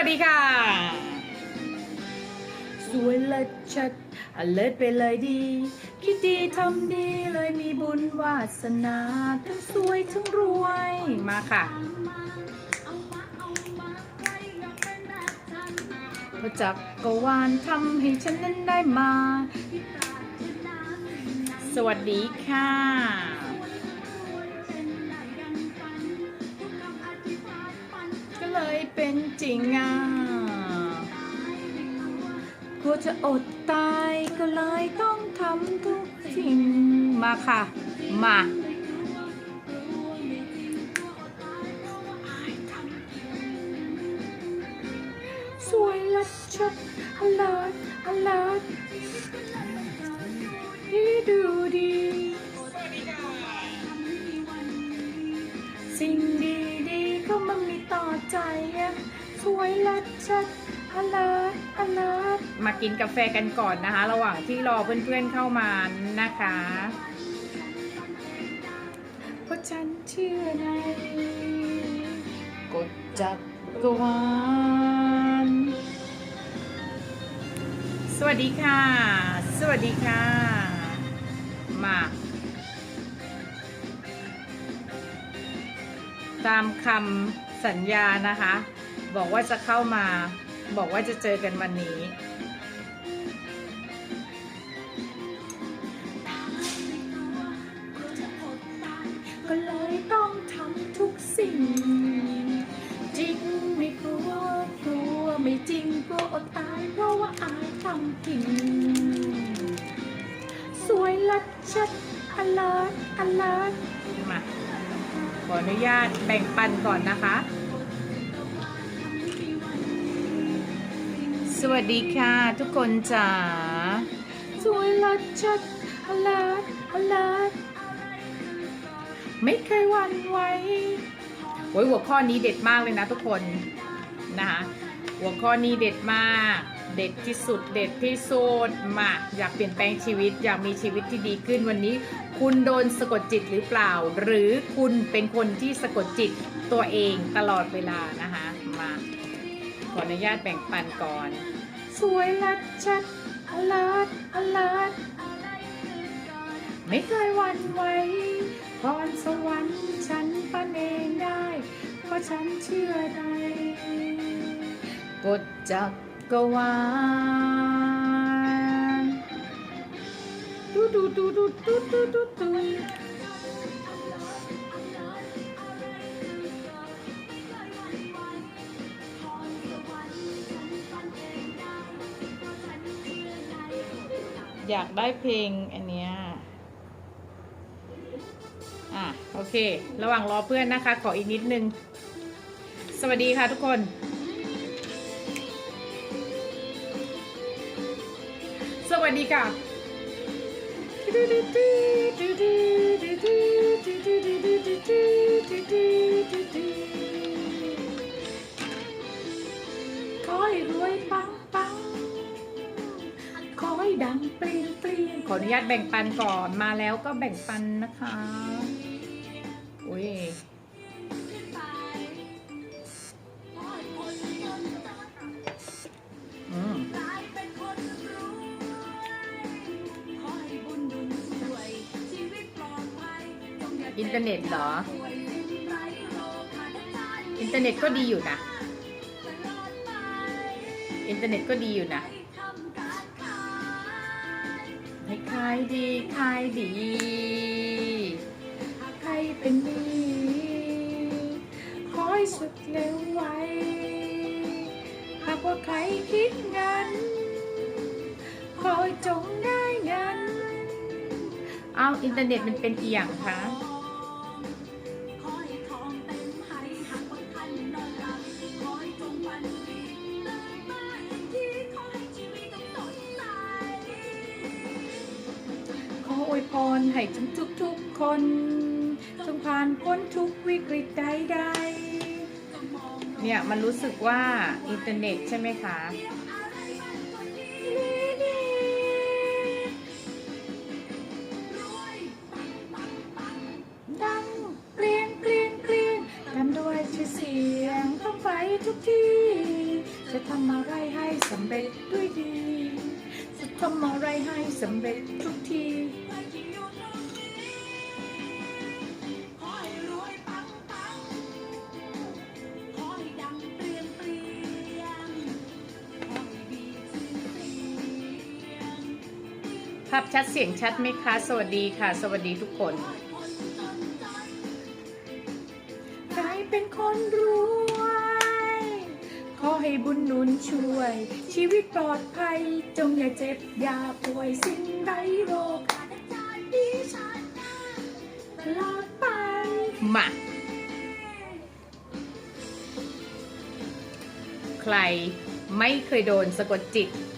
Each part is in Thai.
วัสดีค่ะ สวยเลิศชัดอเลิศไปเลยดี คิดดีทำดีเลยมีบุญวาสนาทั้งสวยทั้งรวยมาค่ะพระจักกรวาลทำให้ฉันนั้นได้มา สวัสดีค่ะ เป็นจริงอะกลัวจะอดตายก็เลยต้องทำทุกสิ่งมาค่ะ มาสวยละชัดอลาดอลาดดีดูดีสิ่ง ต่อใจอะสวยละชัดอลาดอลาดมากินกาแฟกันก่อนนะคะ ระหว่างที่รอเพื่อนๆเข้ามานะคะเพราะฉันเชื่อในกฎจักรวาลสวัสดีค่ะ สวัสดีค่ะ มาตามคำ สัญญานะคะ บอกว่าจะเข้ามา บอกว่าจะเจอกันวันนี้ ก็เลยต้องทำทุกสิ่ง จริงไม่กลัวกลัวไม่จริงกลัวอดตายเพราะว่าอายทำกินสวยลัดชัดอลาดอลาดมา ขออนุญาตแบ่งปันก่อนนะคะ สวัสดีค่ะทุกคนจ๋าสวยลัดชัดอลาดอลาดไม่เคยหวั่นไหวโอ้ยหัวข้อนี้เด็ดมากเลยนะทุกคนนะคะหัวข้อนี้เด็ดมาก เด็ดที่สุดเด็ดที่สุดมาอยากเปลี่ยนแปลงชีวิต อยากมีชีวิตที่ดีขึ้นวันนี้ คุณโดนสะกดจิตหรือเปล่า หรือคุณเป็นคนที่สะกดจิตตัวเองตลอดเวลานะคะมาขออนุญาตแบ่งปันก่อน สวยลัดชัดอลาดอลาดไม่เคยหวั่นไหวพรสวรรค์ฉันปั้นเองได้ เพราะฉันเชื่อในกฎจั กวาลดูดูดูดูดูดูดูดูอยากได้เพลงอันเนี้ย อะ โอเค ระหว่างรอเพื่อนนะคะ ขออีกนิดนึง สวัสดีค่ะทุกคน วัสดีค่ะขอให้รวยปังปังขอให้ดังเปลี่ยนเปลี่ยนขออนุญาตแบ่งปันก่อนมาแล้วก็แบ่งปันนะคะอุ้ย อินเทอร์เน็ตเหรอ อินเทอร์เน็ตก็ดีอยู่นะ อินเทอร์เน็ตก็ดีอยู่นะให้ขายดีขายดีใครเป็นหนี้ขอให้สุดเร็วไวหากว่าใครคิดเงินขอให้จงได้เงินเอาอินเทอร์เน็ตมันเป็นอียงคะ ให้ทุกทุกทุกๆคนจงผ่านพ้นทุกวิกฤตใดๆเนี่ยมันรู้สึกว่าอินเทอร์เน็ตใช่ไหมคะ ดังเกลียงเกลียงเกลียงกันด้วยชื่อเสียงต้องไปทุกที่ จะทำอะไรให้สำเร็จด้วยดี จะทำอะไรให้สำเร็จทุกทีาพชัดเสียงชัดไหมคะ สวัสดีค่ะ สวัสดีทุกคนคนจนใจกลายเป็นคนรวย ขอให้บุญหนุนช่วย ชีวิตปลอดภัย จงอย่าเจ็บ อย่าป่วยสิ่งใดโรคอาจารย์ดีชาติหน้าตลอดไป มา ใครไม่เคยโดนสะกดจิตเ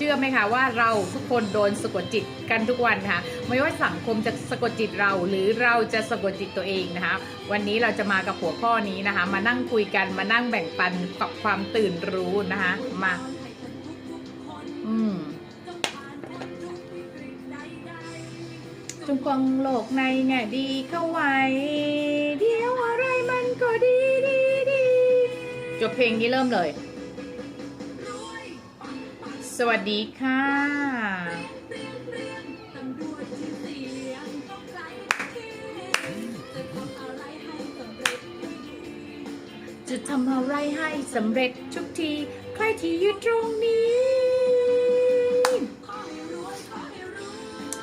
ชื่อไหมคะว่าเราทุกคนโดนสะกดจิตกันทุกวันค่ะ ไม่ว่าสังคมจะสะกดจิตเรา หรือเราจะสะกดจิตตัวเองนะคะ วันนี้เราจะมากับหัวข้อนี้นะคะ มานั่งคุยกันมานั่งแบ่งปันกับความตื่นรู้นะคะ มาอืมจงผ่านพ้นทุกวิกฤตใดๆจงโลกในแง่ดีเข้าไว้ เดี๋ยวอะไรมันก็ดีดีดีจบเพลงนี้เริ่มเลย สวัสดีค่ะจะทำอะไรให้สำเร็จจะทำอะไรให้สำเร็จทุกที ใครที่อยู่ตรงนี้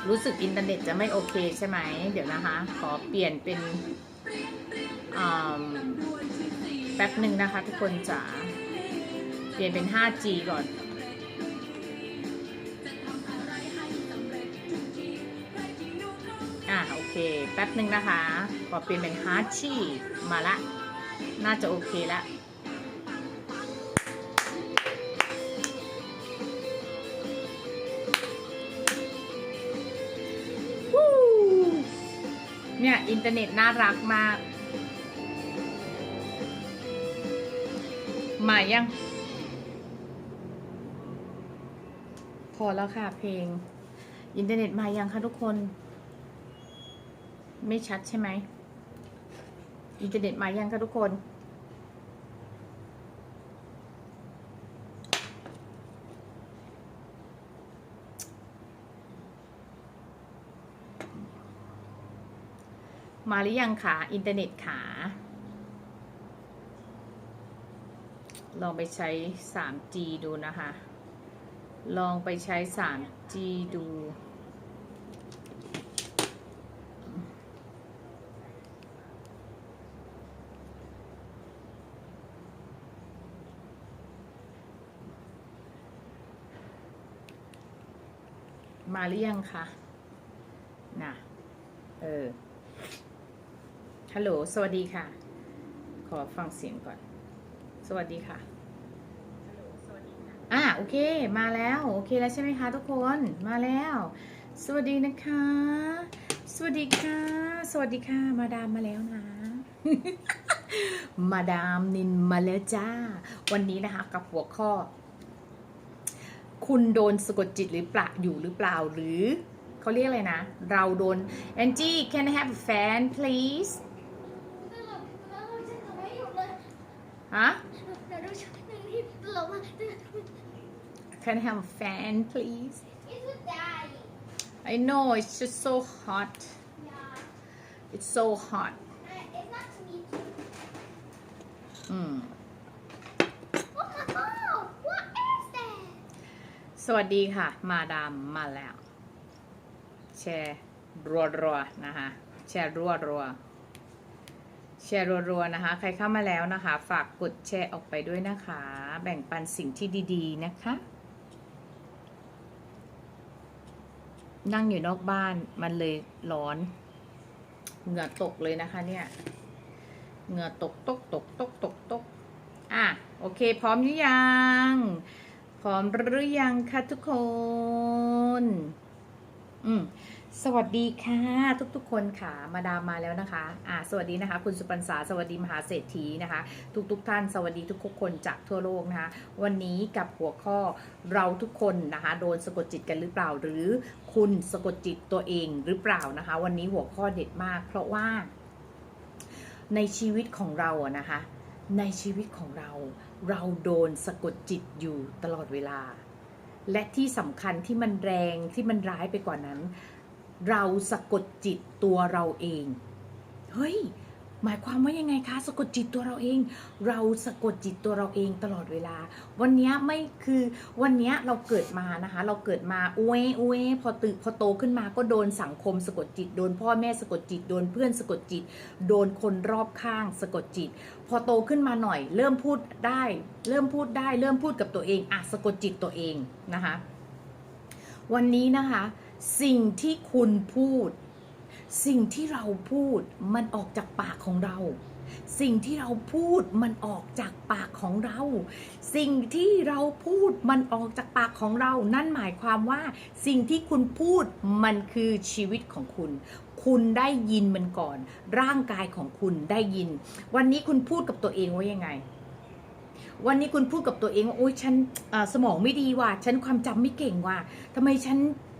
รู้สึกอินเทอร์เน็ตจะไม่โอเคใช่ไหม เดี๋ยวนะคะ ขอเปลี่ยนเป็นแป๊บหนึ่งนะคะทุกคนจ๋า เปลี่ยนเป็น 5G ก่อน แป๊บหนึ่งนะคะขอเปลี่ยนเป็น 5G มาละ น่าจะโอเคละวู้เนี่ย อินเทอร์เน็ตน่ารักมาก มายัง พอแล้วค่ะเพลง อินเทอร์เน็ตมายังคะทุกคน ไม่ชัดใช่ไหม อินเทอร์เน็ตมายังคะทุกคน มาหรือยังคะอินเทอร์เน็ตขาลองไปใช้ 3G ดูนะคะ ลองไปใช้ 3G ดู มาหรือยังคะน่ะเออฮัลโหลสวัสดีค่ะ ขอฟังเสียงก่อน สวัสดีค่ะอะโอเค มาแล้ว โอเคแล้วใช่ไหมคะทุกคนมาแล้ว สวัสดีนะคะ สวัสดีค่ะ สวัสดีค่ะ มาดามมาแล้วนะ มาดามนินมาแล้วจ้า วันนี้นะคะกับหัวข้อ คุณโดนสะกดจิตหรือเปล่าอยู่หรือเปล่าหรือเขาเรียกอะไรนะ เราโดน Angie can I have a fan please ฮะ Can I have a fan please I know it's just so hot it's so hot อืม สวัสดีค่ะ มาดามมาแล้ว แชร์รัวๆนะคะแชร์รัวๆแชร์รัวๆนะคะ ใครเข้ามาแล้วนะคะ ฝากกดแชร์ออกไปด้วยนะคะ แบ่งปันสิ่งที่ดี ๆ นะคะ นั่งอยู่นอกบ้านมันเลยร้อน เหงื่อตกเลยนะคะเนี่ย เหงื่อตกตกตกตกตกตกอะโอเค พร้อมหรือยัง ร้อมหรือยังคะทุกคน อืมสวัสดีค่ะทุกๆคนค่ะ มาดามมาแล้วนะคะ อ่า สวัสดีนะคะ คุณสุปันษาสวัสดีมหาเศรษฐีนะคะ ทุกๆท่านสวัสดีทุกๆคนจากทั่วโลกนะคะ วันนี้กับหัวข้อเราทุกคนนะคะโดนสะกดจิตกันหรือเปล่า หรือคุณสะกดจิตตัวเองหรือเปล่านะคะ วันนี้หัวข้อเด็ดมาก เพราะว่า ในชีวิตของเราอะนะคะ ในชีวิตของเรา เราโดนสะกดจิตอยู่ตลอดเวลา และที่สำคัญที่มันแรงที่มันร้ายไปกว่านั้น เราสะกดจิตตัวเราเอง เฮ้ย หมายความว่ายังไงคะสะกดจิตตัวเราเอง เราสะกดจิตตัวเราเองตลอดเวลา วันนี้ไม่คือวันนี้เราเกิดมานะคะ เราเกิดมาอุ้ยอุ้ยพอตื่นพอโตขึ้นมาก็โดนสังคมสะกดจิต โดนพ่อแม่สะกดจิต โดนเพื่อนสะกดจิต โดนคนรอบข้างสะกดจิต พอโตขึ้นมาหน่อย เริ่มพูดได้ เริ่มพูดได้ เริ่มพูดกับตัวเองอะสะกดจิตตัวเองนะคะ วันนี้นะคะ สิ่งที่คุณพูด สิ่งที่เราพูดมันออกจากปากของเรา สิ่งที่เราพูดมันออกจากปากของเรา สิ่งที่เราพูดมันออกจากปากของเรา นั่นหมายความว่า สิ่งที่คุณพูดมันคือชีวิตของคุณ คุณได้ยินมันก่อน ร่างกายของคุณได้ยิน วันนี้คุณพูดกับตัวเองว่ายังไงวันนี้คุณพูดกับตัวเองว่าโอ๊ยฉันสมองไม่ดีว่ะฉันความจำไม่เก่งว่ะทำไมฉัน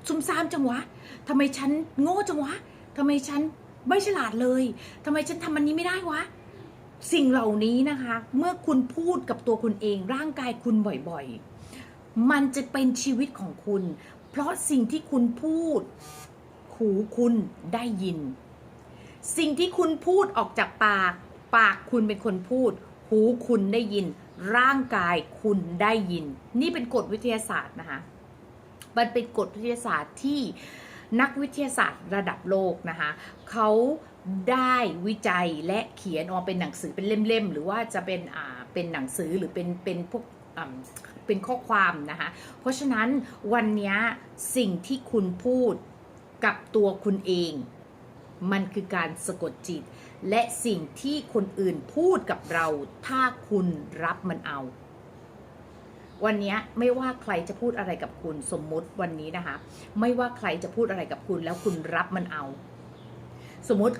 ซุ่มซ่ามจังวะทำไมฉันโง่จังวะ ทำไมฉันไม่ฉลาดเลยทำไมฉันทำอันนี้ไม่ได้วะ สิ่งเหล่านี้นะคะ เมื่อคุณพูดกับตัวคุณเองร่างกายคุณบ่อยๆ มันจะเป็นชีวิตของคุณ เพราะสิ่งที่คุณพูดหูคุณได้ยิน สิ่งที่คุณพูดออกจากปาก ปากคุณเป็นคนพูด หูคุณได้ยิน ร่างกายคุณได้ยิน นี่เป็นกฎวิทยาศาสตร์นะคะมันเป็นกฎวิทยาศาสตร์ที่ นักวิทยาศาสตร์ระดับโลกนะคะเขาได้วิจัยและเขียนออกเป็นหนังสือเป็นเล่มๆ หรือว่าจะเป็นอ่าเป็นหนังสือหรือเป็นเป็นพวกอ่าเป็นข้อความนะคะ เพราะฉะนั้นวันนี้สิ่งที่คุณพูดกับตัวคุณเอง มันคือการสะกดจิต และสิ่งที่คนอื่นพูดกับเรา ถ้าคุณรับมันเอา วันนี้ไม่ว่าใครจะพูดอะไรกับคุณสมมุติวันนี้นะคะ ไม่ว่าใครจะพูดอะไรกับคุณแล้วคุณรับมันเอา สมมติ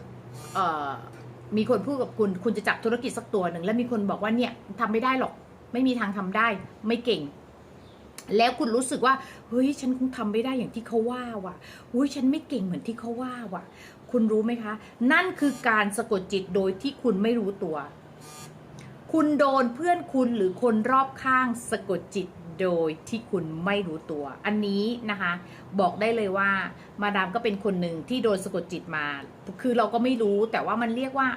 มีคนพูดกับคุณคุณจะจับธุรกิจสักตัวหนึ่งแล้วมีคนบอกว่าเนี่ยทำไม่ได้หรอก ไม่มีทางทำได้ ไม่เก่ง แล้วคุณรู้สึกว่าเฮ้ยฉันคงทำไม่ได้อย่างที่เขาว่าว่ะเฮ้ยฉันไม่เก่งเหมือนที่เขาว่าว่ะ คุณรู้ไหมคะ นั่นคือการสะกดจิตโดยที่คุณไม่รู้ตัว คุณโดนเพื่อนคุณหรือคนรอบข้างสะกดจิตโดยที่คุณไม่รู้ตัว อันนี้นะคะ บอกได้เลยว่ามาดามก็เป็นคนหนึ่งที่โดนสะกดจิตมา คือเราก็ไม่รู้แต่ว่ามันเรียกว่า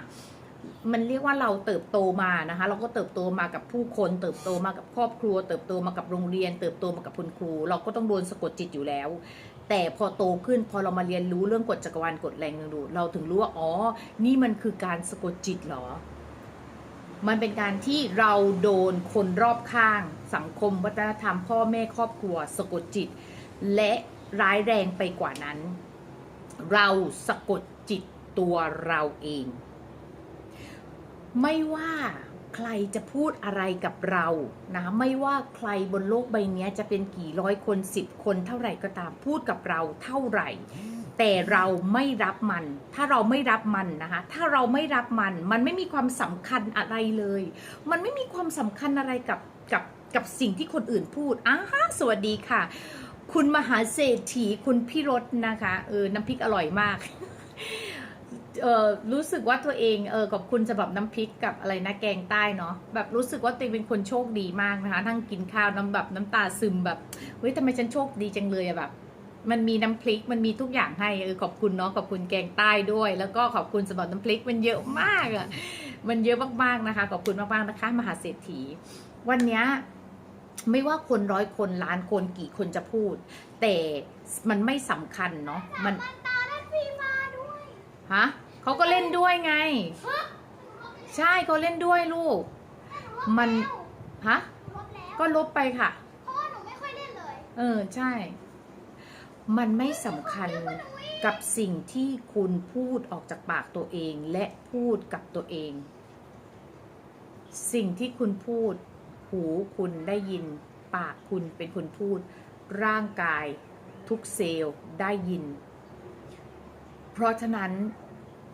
มันเรียกว่าเราเติบโตมานะคะ เราก็เติบโตมากับผู้คน เติบโตมากับครอบครัว เติบโตมากับโรงเรียน เติบโตมากับคุณครู เราก็ต้องโดนสะกดจิตอยู่แล้ว แต่พอโตขึ้นพอเรามาเรียนรู้เรื่องกฎจักรวาลกฎแรงดึงดูดเราถึงรู้ว่าอ๋อ นี่มันคือการสะกดจิตเหรอ มันเป็นการที่เราโดนคนรอบข้าง สังคมวัฒนธรรม พ่อแม่ครอบครัวสะกดจิต และร้ายแรงไปกว่านั้น เราสะกดจิตตัวเราเอง ไม่ว่าใครจะพูดอะไรกับเรานะไม่ว่าใครบนโลกใบนี้จะเป็นกี่ร้อยคนสิบคนเท่าไหร่ก็ตามพูดกับเราเท่าไหร่ แต่เราไม่รับมัน ถ้าเราไม่รับมันนะคะ ถ้าเราไม่รับมัน มันไม่มีความสำคัญอะไรเลย มันไม่มีความสำคัญอะไรกับกับกับสิ่งที่คนอื่นพูดอ้าฮะสวัสดีค่ะ คุณมหาเศรษฐีคุณพี่รสนะคะเออน้ำพริกอร่อยมากเออรู้สึกว่าตัวเองเออขอบคุณสำหรับน้ำพริกกับอะไรนะแกงใต้เนาะแบบรู้สึกว่าตัวเองเป็นคนโชคดีมากนะคะ ทั้งกินข้าวน้ำแบบน้ำตาซึมแบบเฮ้ยทำไมฉันโชคดีจังเลยอะแบบ มันมีน้ำพริกมันมีทุกอย่างให้เออขอบคุณเนาะขอบคุณแกงใต้ด้วย แล้วก็ขอบคุณสำหรับน้ำพริกมันเยอะมากอะมันเยอะมากๆนะคะ ขอบคุณมากๆนะคะ มหาเศรษฐี วันเนี้ยไม่ว่าคนร้อยคนล้านคนกี่คนจะพูด แต่มันไม่สำคัญเนาะมันตาเล่นฟรีมาด้วยฮะเขาก็เล่นด้วยไง ใช่เขาเล่นด้วยลูก มันฮะลบแล้วก็ลบไปค่ะเพราะว่าหนูไม่ค่อยเล่นเลย เออใช่ มันไม่สำคัญกับสิ่งที่คุณพูดออกจากปากตัวเองและพูดกับตัวเอง สิ่งที่คุณพูด หูคุณได้ยิน ปากคุณเป็นคนพูด ร่างกายทุกเซลล์ได้ยิน เพราะฉะนั้น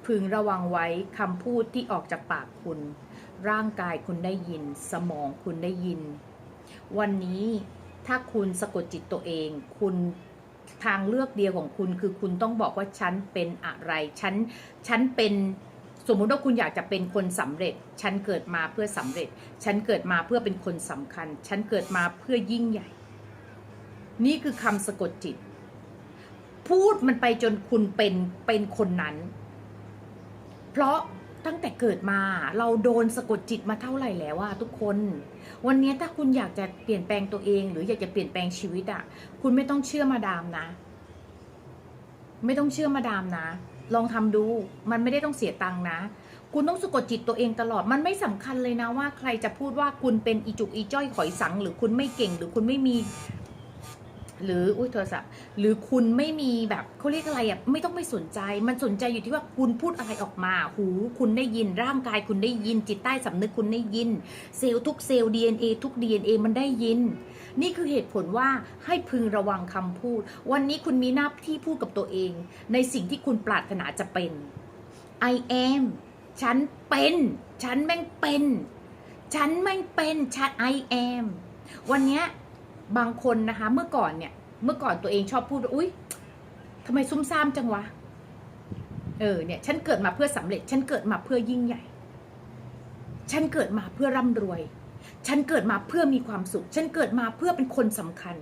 พึงระวังไว้คำพูดที่ออกจากปากคุณ ร่างกายคุณได้ยิน สมองคุณได้ยิน วันนี้ถ้าคุณสะกดจิตตัวเอง คุณ ทางเลือกเดียวของคุณ คือคุณต้องบอกว่าฉันเป็นอะไร ฉัน ฉันเป็นสมมุติว่าคุณอยากจะเป็นคนสำเร็จ ฉันเกิดมาเพื่อสำเร็จ ฉันเกิดมาเพื่อเป็นคนสำคัญ ฉันเกิดมาเพื่อยิ่งใหญ่ นี่คือคำสะกดจิต พูดมันไปจนคุณเป็นเป็นคนนั้น เพราะ ตั้งแต่เกิดมา เราโดนสะกดจิตมาเท่าไหร่แล้วอะทุกคน วันนี้ถ้าคุณอยากจะเปลี่ยนแปลงตัวเอง หรืออยากจะเปลี่ยนแปลงชีวิตอะคุณไม่ต้องเชื่อมาดามนะ ไม่ต้องเชื่อมาดามนะ ลองทำดูมันไม่ได้ต้องเสียตังค์นะ คุณต้องสะกดจิตตัวเองตลอดมันไม่สำคัญเลยนะว่า ใครจะพูดว่าคุณเป็นอีจุกอีจ้อยขอยสัง หรือคุณไม่เก่งหรือคุณไม่มี หรืออุ้ยโทรศัพท์ หรือคุณไม่มีแบบเขาเรียกอะไรอะไม่ต้องไม่สนใจ มันสนใจอยู่ที่ว่าคุณพูดอะไรออกมา หู คุณได้ยินร่างกายคุณได้ยินจิตใต้สำนึกคุณได้ยิน เซลล์ทุกเซลล์ DNA ทุก DNA มันได้ยิน นี่คือเหตุผลว่าให้พึงระวังคำพูด วันนี้คุณมีหน้าที่พูดกับตัวเอง ในสิ่งที่คุณปรารถนาจะเป็น I am ฉันเป็น ฉันแม่งเป็น ฉันแม่งเป็นฉัน I am วันเนี้ย บางคนนะคะเมื่อก่อนเนี่ย เมื่อก่อนตัวเองชอบพูดว่าอุ๊ยทำไมซุ่มซ่ามจังวะ เออเนี่ย ฉันเกิดมาเพื่อสำเร็จ ฉันเกิดมาเพื่อยิ่งใหญ่ ฉันเกิดมาเพื่อร่ำรวย ฉันเกิดมาเพื่อมีความสุข ฉันเกิดมาเพื่อเป็นคนสำคัญ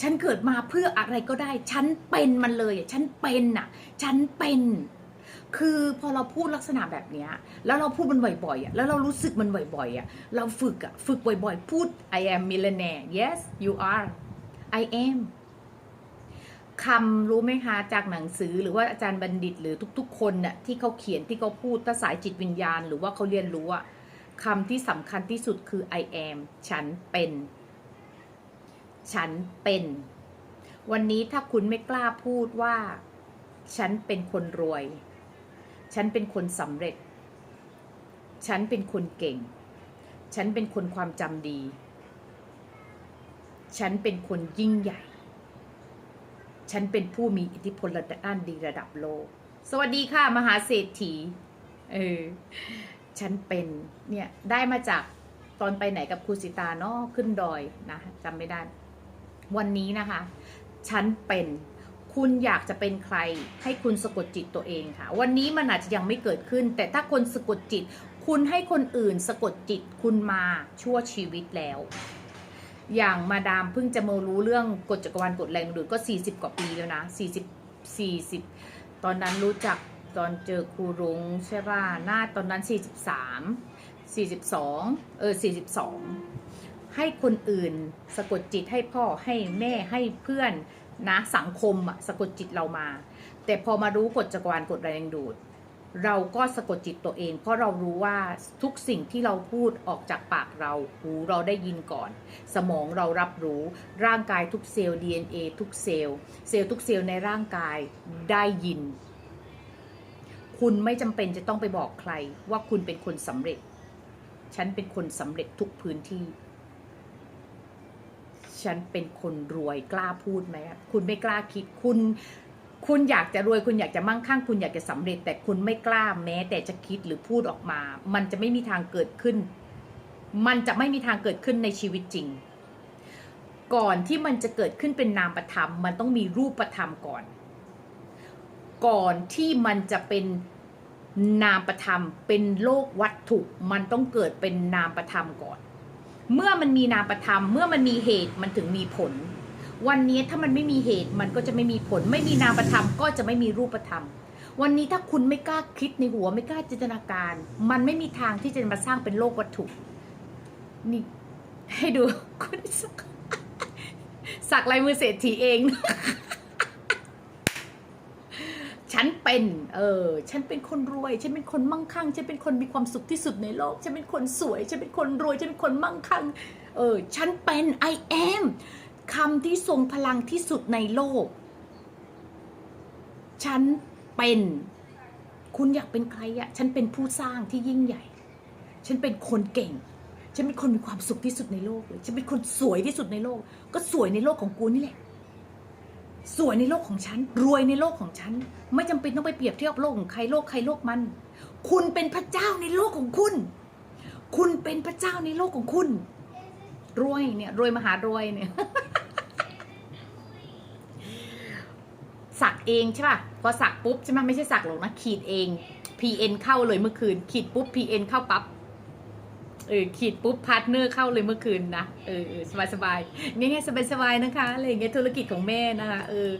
ฉันเกิดมาเพื่ออะไรก็ได้ ฉันเป็นมันเลย ฉันเป็นน่ะ ฉันเป็น คือพอเราพูดลักษณะแบบเนี้ยแล้วเราพูดมันบ่อยๆอะแล้วเรารู้สึกมันบ่อยๆอะเราฝึกอะฝึกบ่อยๆ พูด I am millionaire yes you are I am คำรู้ไหมคะจากหนังสือหรือว่าอาจารย์บัณฑิตหรือทุก ๆ คนน่ะที่เขาเขียนที่เขาพูดภาษายจิตวิญญาณ หรือว่าเขาเรียนรู้อะคำที่สำคัญที่สุดคือ I am ฉันเป็น ฉันเป็น วันนี้ถ้าคุณไม่กล้าพูดว่า ฉันเป็นคนรวย ฉันเป็นคนสำเร็จ ฉันเป็นคนเก่ง ฉันเป็นคนความจำดี ฉันเป็นคนยิ่งใหญ่ ฉันเป็นผู้มีอิทธิพลระดับด้านดีระดับโลก สวัสดีค่ะ มหาเศรษฐี เออ ฉันเป็นเนี่ยได้มาจากตอนไปไหนกับครูสิตาเนาะขึ้นดอยนะจำไม่ได้ วันนี้นะคะ ฉันเป็น คุณอยากจะเป็นใคร ให้คุณสะกดจิตตัวเองค่ะ วันนี้มันอาจจะยังไม่เกิดขึ้น แต่ถ้าคนสะกดจิต คุณให้คนอื่นสะกดจิตคุณมาชั่วชีวิตแล้ว อย่างมาดามเพิ่งจะมารู้เรื่องกฎจักรวาลกฎแรงดึงดูดก็ 40 กว่าปีแล้วนะ 40 40 ตอนนั้นรู้จักตอนเจอครูรุง้งใช่ป่ะหน้าตอนนั้น 43 42 เออ 42 ให้คนอื่น สะกดจิตให้พ่อให้แม่ให้เพื่อน นะสังคมอะสะกดจิตเรามา แต่พอมารู้กฎจักรวาลกฎแรงดูด เราก็สะกดจิตตัวเอง เพราะเรารู้ว่าทุกสิ่งที่เราพูดออกจากปากเราหูเราได้ยินก่อน สมองเรารับรู้ร่างกายทุกเซลล์ DNA ทุกเซลล์ เซลล์ทุกเซลล์ในร่างกายได้ยิน คุณไม่จำเป็นจะต้องไปบอกใครว่าคุณเป็นคนสำเร็จ ฉันเป็นคนสำเร็จทุกพื้นที่ ฉันเป็นคนรวยกล้าพูดไหมอะคุณไม่กล้าคิดคุณ คุณอยากจะรวยคุณอยากจะมั่งคั่ง คุณอยากจะสำเร็จ แต่คุณไม่กล้าแม้ แต่จะคิดหรือพูดออกมา มันจะไม่มีทางเกิดขึ้น มันจะไม่มีทางเกิดขึ้นในชีวิตจริง ก่อนที่มันจะเกิดขึ้นเป็นนามประธรรม มันต้องมีรูปธรรมก่อน ก่อนที่มันจะเป็นนามประธรรมเป็นโลกวัตถุ มันต้องเกิดเป็นนามประธรรมก่อน เมื่อมันมีนามธรรม เมื่อมันมีเหตุมันถึงมีผล วันนี้ถ้ามันไม่มีเหตุมันก็จะไม่มีผล ไม่มีนามธรรมก็จะไม่มีรูปธรรม วันนี้ถ้าคุณไม่กล้าคิดในหัวไม่กล้าจินตนาการ มันไม่มีทางที่จะมาสร้างเป็นโลกวัตถุนี่ให้ดูคุณสักสักลายมือเศรษฐีเอง ฉันเป็น เออ ฉันเป็นคนรวย ฉันเป็นคนมั่งคั่ง ฉันเป็นคนมีความสุขที่สุดในโลก ฉันเป็นคนสวย ฉันเป็นคนรวย ฉันเป็นคนมั่งคั่ง เออ ฉันเป็น I am คำที่ทรงพลังที่สุดในโลก ฉันเป็น คุณอยากเป็นใครอะฉันเป็นผู้สร้างที่ยิ่งใหญ่ ฉันเป็นคนเก่ง ฉันเป็นคนมีความสุขที่สุดในโลกเลย ฉันเป็นคนสวยที่สุดในโลก ก็สวยในโลกของกูนี่แหละ สวยในโลกของฉัน รวยในโลกของฉัน ไม่จำเป็นต้องไปเปรียบเทียบโลกของใครโลกใครโลกมัน คุณเป็นพระเจ้าในโลกของคุณ คุณเป็นพระเจ้าในโลกของคุณ รวยเนี่ยรวยมหารวยเนี่ยสักเองใช่ป่ะพอสักปุ๊บใช่ไหมไม่ใช่สักหรอกนะขีดเอง PN เข้าเลยเมื่อคืน ขีดปุ๊บ PN เข้าปั๊บ เออขีดปุ๊บพาร์ทเนอร์เข้าเลยเมื่อคืนนะเออสบายสบายๆง่ายๆสบายๆนะคะอะไรอย่างเงี้ยธุรกิจของแม่นะคะเออ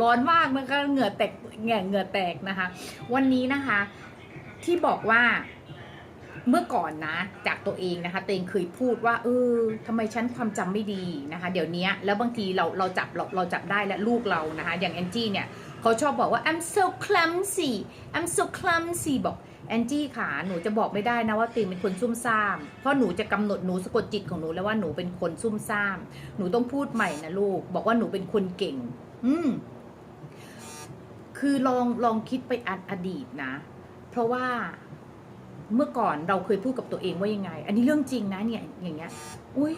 ร้อนมากนะคะเหงื่อแตกเหงื่อเหงื่อแตกนะคะ วันนี้นะคะที่บอกว่าเมื่อก่อนนะจากตัวเองนะคะตัวเองเคยพูดว่าเออทำไมฉันความจำไม่ดีนะคะ เดี๋ยวนี้แล้วบางทีเราเราจับเราเราจับได้และลูกเรานะคะ อย่างแอนจี้เนี่ยเขาชอบบอกว่า I'm so clumsy I'm so clumsy บอก แอนจี้ค่ะหนูจะบอกไม่ได้นะว่าตีเป็นคนซุ่มซ่าม เพราะหนูจะกำหนดหนูสะกดจิตของหนูแล้วว่าหนูเป็นคนซุ่มซ่าม หนูต้องพูดใหม่นะลูก บอกว่าหนูเป็นคนเก่ง อืม คือลองลองคิดไปออดีตนะ เพราะว่าเมื่อก่อนเราเคยพูดกับตัวเองว่ายังไง อันนี้เรื่องจริงนะเนี่ยอย่างเงี้ย อุ้ย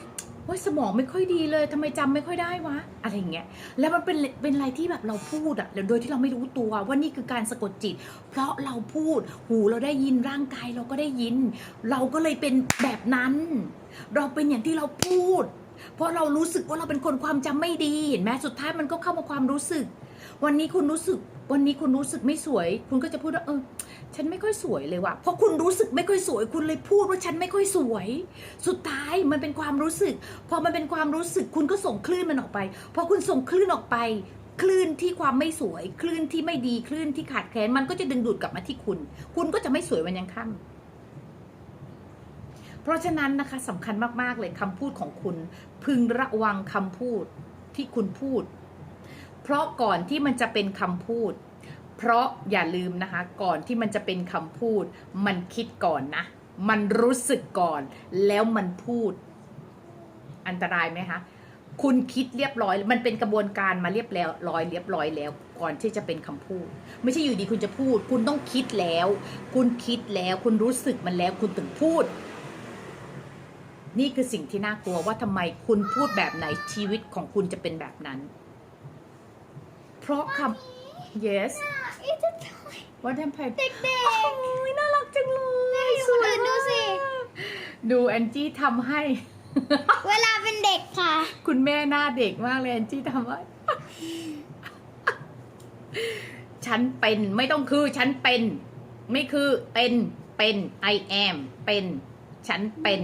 ว่าสมองไม่ค่อยดีเลยทำไมจำไม่ค่อยได้วะอะไรเงี้ยแล้วมันเป็นเป็นอะไรที่แบบเราพูดอะแล้วโดยที่เราไม่รู้ตัวว่านี่คือการสะกดจิต เพราะเราพูดหูเราได้ยินร่างกายเราก็ได้ยิน เราก็เลยเป็นแบบนั้น เราเป็นอย่างที่เราพูด เพราะเรารู้สึกว่าเราเป็นคนความจำไม่ดีเห็นไหมสุดท้ายมันก็เข้ามาความรู้สึก วันนี้คุณรู้สึก วันนี้คุณรู้สึกไม่สวย คุณก็จะพูดว่าเออ ฉันไม่ค่อยสวยเลยว่ะเพราะคุณรู้สึกไม่ค่อยสวย คุณเลยพูดว่าฉันไม่ค่อยสวย สุดท้ายมันเป็นความรู้สึก พอมันเป็นความรู้สึกคุณก็ส่งคลื่นมันออกไป พอคุณส่งคลื่นออกไป คลื่นที่ความไม่สวย คลื่นที่ไม่ดี คลื่นที่ขาดแคลน มันก็จะดึงดูดกลับมาที่คุณ คุณก็จะไม่สวยวันยังค่ำเพราะฉะนั้นนะคะสำคัญมาก ๆ เลยคำพูดของคุณ พึงระวังคำพูดที่คุณพูด เพราะก่อนที่มันจะเป็นคำพูด เพราะอย่าลืมนะคะ ก่อนที่มันจะเป็นคำพูด มันคิดก่อนนะ มันรู้สึกก่อน แล้วมันพูด อันตรายไหมคะคุณคิดเรียบร้อย มันเป็นกระบวนการมาเรียบแล้วร้อยเรียบร้อยแล้ว ก่อนที่จะเป็นคำพูด ไม่ใช่อยู่ดีคุณจะพูด คุณต้องคิดแล้ว คุณคิดแล้ว คุณรู้สึกมันแล้ว คุณถึงพูด นี่คือสิ่งที่น่ากลัวว่าทำไมคุณพูดแบบไหนชีวิตของคุณจะเป็นแบบนั้น เพราะคำ yes อีจะทอยว่าทำไมเด็กโอ้ยน่ารักจังเลยแม่ให้คนอื่นดูสิ ดูแอนจี้ทำให้ๆเวลาเป็นเด็กค่ะ คุณแม่หน้าเด็กมากเลยแอนจี้ทำไว้ฉันเป็นไม่ต้องคือฉันเป็น ไม่คือเป็นเป็น I am เป็น ฉันเป็น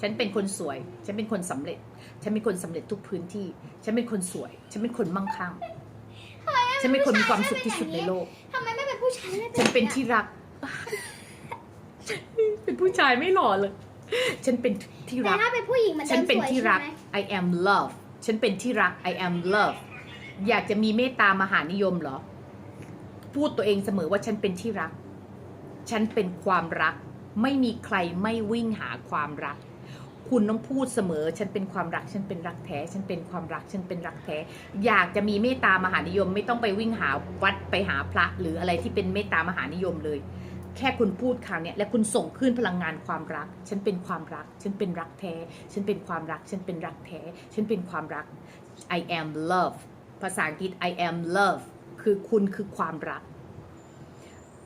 ฉันเป็นคนสวย ฉันเป็นคนสำเร็จ ฉันเป็นคนสำเร็จทุกพื้นที่ ฉันเป็นคนสวย ฉันเป็นคนมั่งคั่ง ฉันเป็นคนมีความสุขที่สุดในโลกทำไมไม่เป็นผู้ชายไม่ฉันเป็นที่รัก เป็นผู้ชายไม่หล่อเลย ฉันเป็นที่แต่รักถ้าเป็นผู้หญิงมันฉัจะนเป็นสวยที่ใช่รักไหม I am love ฉันเป็นที่รัก I am love อยากจะมีเมตตามหานิยมเหรอ พูดตัวเองเสมอว่าฉันเป็นที่รัก ฉันเป็นความรัก ไม่มีใครไม่วิ่งหาความรัก คุณต้องพูดเสมอ ฉันเป็นความรัก ฉันเป็นรักแท้ ฉันเป็นความรัก ฉันเป็นรักแท้ อยากจะมีเมตตามหานิยม ไม่ต้องไปวิ่งหาวัดไปหาพระ หรืออะไรที่เป็นเมตตามหานิยมเลย แค่คุณพูดคำเนี้ยและคุณส่งขึ้นพลังงานความรัก ฉันเป็นความรัก ฉันเป็นรักแท้ ฉันเป็นความรัก ฉันเป็นรักแท้ ฉันเป็นความรัก I am love ภาษาอังกฤษ I am love คือคุณคือความรัก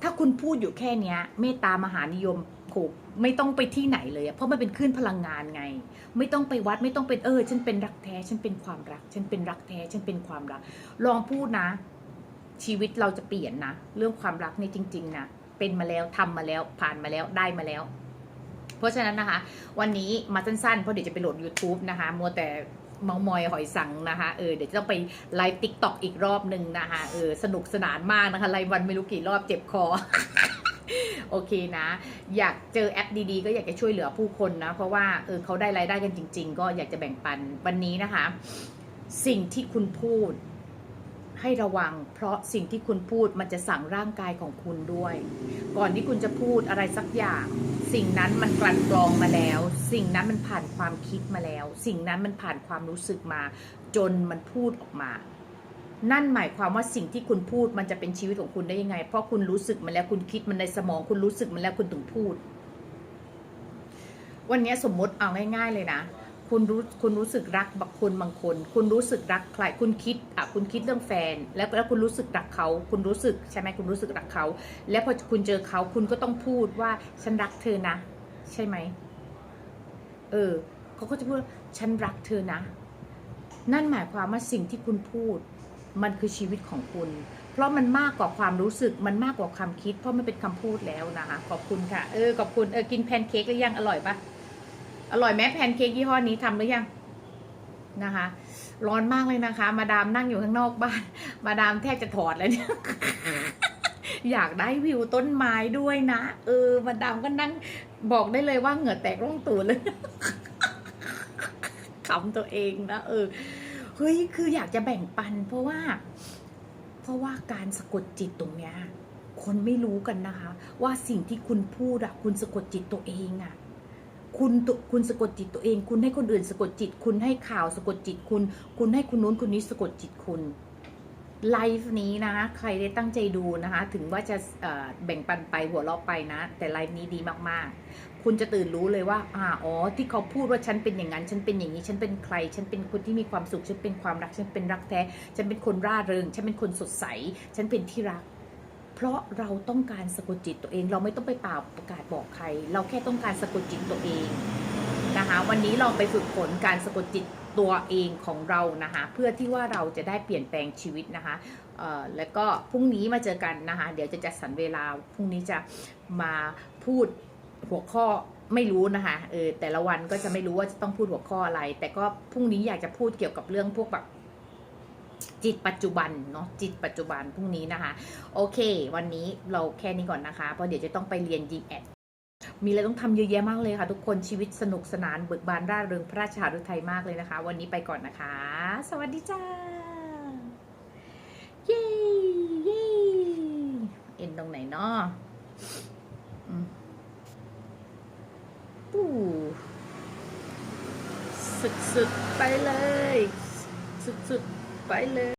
ถ้าคุณพูดอยู่แค่นี้เมตตามหานิยมโข ไม่ต้องไปที่ไหนเลยเพราะมันเป็นคลื่นพลังงานไง ไม่ต้องไปวัดไม่ต้องเป็นเออ ฉันเป็นรักแท้ ฉันเป็นความรัก ฉันเป็นรักแท้ ฉันเป็นความรัก ลองพูดนะ ชีวิตเราจะเปลี่ยนนะ เรื่องความรักนี่จริง ๆนะเป็นมาแล้วทำมาแล้วผ่านมาแล้วได้มาแล้ว เพราะฉะนั้นนะคะ วันนี้มาสั้นๆเพราะเดี๋ยวจะไปโหลด YouTube นะคะ มัวแต่เมามอยหอยสังนะคะเออเดี๋ยวจะต้องไปไลฟ์ติ๊กต็อกอีกรอบหนึ่งนะคะเออสนุกสนานมากนะคะไลฟ์วันไม่รู้กี่รอบเจ็บคอ โอเคนะ อยากเจอแอปดีๆ ก็อยากจะช่วยเหลือผู้คนนะ เพราะว่าเออเขาได้รายได้กันจริง ๆ ก็อยากจะแบ่งปันวันนี้นะคะ สิ่งที่คุณพูดให้ระวัง เพราะสิ่งที่คุณพูดมันจะสั่งร่างกายของคุณด้วย ก่อนที่คุณจะพูดอะไรสักอย่าง สิ่งนั้นมันกลั่นกรองมาแล้ว สิ่งนั้นมันผ่านความคิดมาแล้ว สิ่งนั้นมันผ่านความรู้สึกมา จนมันพูดออกมา นั่นหมายความว่าสิ่งที่คุณพูดมันจะเป็นชีวิตของคุณได้ยังไง เพราะคุณรู้สึกมันแล้วคุณคิดมันในสมอง คุณรู้สึกมันแล้วคุณถึงพูด วันนี้สมมติเอาง่าย ๆ เลยนะ คุณรู้คุณรู้สึกรักบางคนบางคน คุณรู้สึกรักใครคุณคิดอะคุณคิดเรื่องแฟน แล้วแล้วคุณรู้สึกรักเขา คุณรู้สึกใช่ไหมคุณรู้สึกรักเขา แล้วพอคุณเจอเขาคุณก็ต้องพูดว่าฉันรักเธอนะ ใช่ไหมเออเขาก็จะพูดฉันรักเธอนะ นั่นหมายความว่าสิ่งที่คุณพูด มันคือชีวิตของคุณ เพราะมันมากกว่าความรู้สึกมันมากกว่าความคิด เพราะมันเป็นคำพูดแล้วนะคะ ขอบคุณค่ะ เออขอบคุณเออกินแพนเค้กหรือยังอร่อยปะอร่อยไหมแพนเค้กยี่ห้อนี้ทำหรือยังนะคะ ร้อนมากเลยนะคะ มาดามนั่งอยู่ข้างนอกบ้าน มาดามแทบจะถอดแล้วเนี่ยอยากได้วิวต้นไม้ด้วยนะเออมาดามก็นั่งบอกได้เลยว่าเหงื่อแตกร่องตูดเลยขำตัวเองนะเออ เฮ้ยคืออยากจะแบ่งปัน เพราะว่า เพราะว่าการสะกดจิตตรงเนี้ยคนไม่รู้กันนะคะ ว่าสิ่งที่คุณพูดอะคุณสะกดจิตตัวเองอะคุณตัวคุณสะกดจิตตัวเอง คุณให้คนอื่นสะกดจิต คุณให้ข่าวสะกดจิตคุณ คุณให้คุณนู้นคุณนี้สะกดจิตคุณไลฟ์นี้นะคะใครได้ตั้งใจดูนะคะ ถึงว่าจะแบ่งปันไปหัวเราะไปนะ แต่ไลฟ์นี้ดีมาก ๆ คุณจะตื่นรู้เลยว่าอ่าอ๋อ ที่เขาพูดว่าฉันเป็นอย่างนั้น ฉันเป็นอย่างนี้ ฉันเป็นใคร ฉันเป็นคนที่มีความสุข ฉันเป็นความรัก ฉันเป็นรักแท้ ฉันเป็นคนร่าเริง ฉันเป็นคนสดใส ฉันเป็นที่รัก เพราะเราต้องการสะกดจิตตัวเอง เราไม่ต้องไปเป่าประกาศบอกใคร เราแค่ต้องการสะกดจิตตัวเองนะคะ วันนี้ลองไปฝึกฝนการสะกดจิตตัวเองของเรานะคะ เพื่อที่ว่าเราจะได้เปลี่ยนแปลงชีวิตนะคะแล้วก็พรุ่งนี้มาเจอกันนะคะ เดี๋ยวจะจัดสรรเวลา พรุ่งนี้จะมาพูด หัวข้อไม่รู้นะคะเออแต่ละวันก็จะไม่รู้ว่าจะต้องพูดหัวข้ออะไร แต่ก็พรุ่งนี้อยากจะพูดเกี่ยวกับเรื่องพวกแบบจิตปัจจุบันเนาะจิตปัจจุบันพรุ่งนี้นะคะ โอเค วันนี้เราแค่นี้ก่อนนะคะ เพราะเดี๋ยวจะต้องไปเรียนยิงแอดมีอะไรต้องทำเยอะแยะมากเลยค่ะ ทุกคนชีวิตสนุกสนานเบิกบานร่าเริงพระราชาฤทัยมากเลยนะคะ วันนี้ไปก่อนนะคะ สวัสดีจ้าเย้เย้เอ็นตรงไหนเนาะ ปูสุดๆไปเลย สุดๆไปเลย